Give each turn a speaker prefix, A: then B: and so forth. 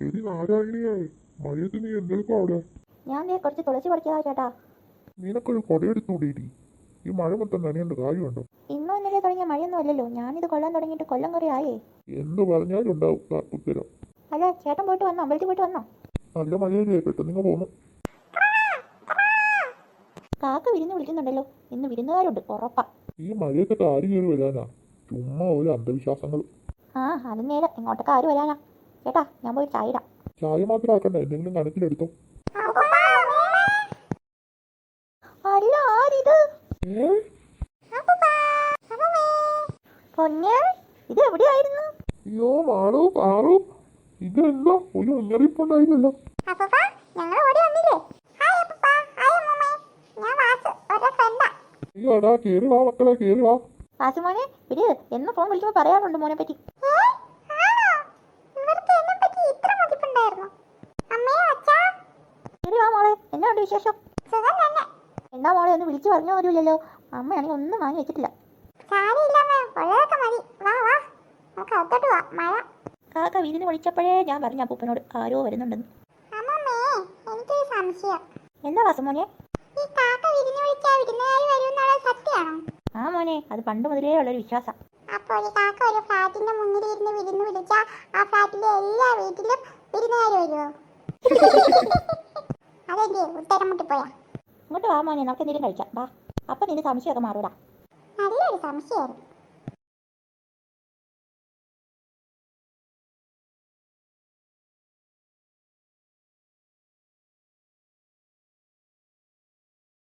A: എടി നാരായണിയായി മഴയത്ത് നീ എന്തെടുക്കും അവിടെ?
B: ഞാൻ ദേ കുറച്ച് തുളസി പറിച്ചതാ ചേട്ടാ.
A: നിനക്കൊരു കൊടയെടുത്തൂടേടി ഈ മഴ മൊത്തം നനയേണ്ട കാര്യമുണ്ടോ?
B: ഇന്നോ ഇന്നലെ തുടങ്ങിയ മഴയൊന്നും അല്ലല്ലോ. ഞാനിത് കൊള്ളാൻ തുടങ്ങിയിട്ട് കൊല്ലം കുറേ ആയേ.
A: എന്ത് പറഞ്ഞാലും ഉണ്ടാവും ആ ഉത്തരം.
B: അല്ല ചേട്ടൻ പോയിട്ട് വന്നോ? അമ്പലത്തിൽ പോയിട്ട് വന്നോ?
A: നല്ല മഴയല്ലേ? പെട്ടെന്ന് നിങ്ങൾ പോന്നു.
B: കാക്ക വിരുന്ന് വിളിക്കുന്നുണ്ടല്ലോ. ഇന്ന് വിരുന്നുകാരുണ്ട്. ഉറപ്പാ.
A: ഈ മഴയൊക്കെ ആര് കയറി വരാനാ? ചുമ്മാ ഒരു അന്ധവിശ്വാസങ്ങൾ
B: ആ അത് നേരെ ഇങ്ങോട്ടൊക്കെ ആര് വരാനാ? ചേട്ടാ ഞാൻ പോയി ചായ ഇടാം.
A: ചായ മാത്രം ആക്കണ്ട എന്തെങ്കിലും കണക്കിലെടുത്തോ.
B: അല്ല ആരിത്? പൊന്നെ ഇത് എവിടെയായിരുന്നു?
A: അയ്യോ മാളു പാറു ഇതെന്താ? ഒരു മുന്നറിയിപ്പുണ്ടായില്ലല്ലോ.
B: ഞങ്ങൾ ഓടി വന്നില്ലേ?
A: അയ്യോ അടാ കേറി വാ മക്കളെ കേറി വാ.
B: വാസുമോനെ ഇത് എന്ന് ഫോൺ വിളിക്കുമ്പോ പറയാറുണ്ട് മോനെ പറ്റി കേറി വാ ഉണ്ട് വിശേഷം? എന്നാ മോളെ ഒന്ന് വിളിച്ചു പറഞ്ഞു പോലുമില്ലല്ലോ അമ്മയാണെങ്കിൽ ഒന്നും വാങ്ങി വെച്ചിട്ടില്ല കാക്ക വീടിന് വിളിച്ചപ്പോഴേ ഞാൻ പറഞ്ഞു അപ്പൂപ്പനോട് ആരോ വരുന്നുണ്ടെന്ന്.
C: എനിക്കൊരു സംശയം.
B: എന്താ മോനെ?
C: ഈ കാക്ക വിരുന്ന് വിളിച്ചാൽ വിരുന്നുകാർ വരുമെന്നുള്ള സത്യമാണോ?
B: ആ മോനെ അത് പണ്ട് മുതലേ ഉള്ളൊരു വിശ്വാസം.
C: അപ്പോൾ ഈ കാക്ക ഒരു ഫ്ലാറ്റിന്റെ മുന്നിൽ ഇരുന്ന് വിരുന്ന് വിളിച്ചാൽ ആ ഫ്ലാറ്റിലെ എല്ലാ വീട്ടിലും വിരുന്നുകാർ വരുമോ മുട്ടിപ്പോയാ
B: ഇങ്ങോട്ട് വാ മോനെ നമുക്ക് എന്തെങ്കിലും കഴിക്കാം. വാ. അപ്പം നിന്റെ സംശയമൊക്കെ മാറൂടാ
C: നല്ലൊരു സംശയമായിരുന്നു.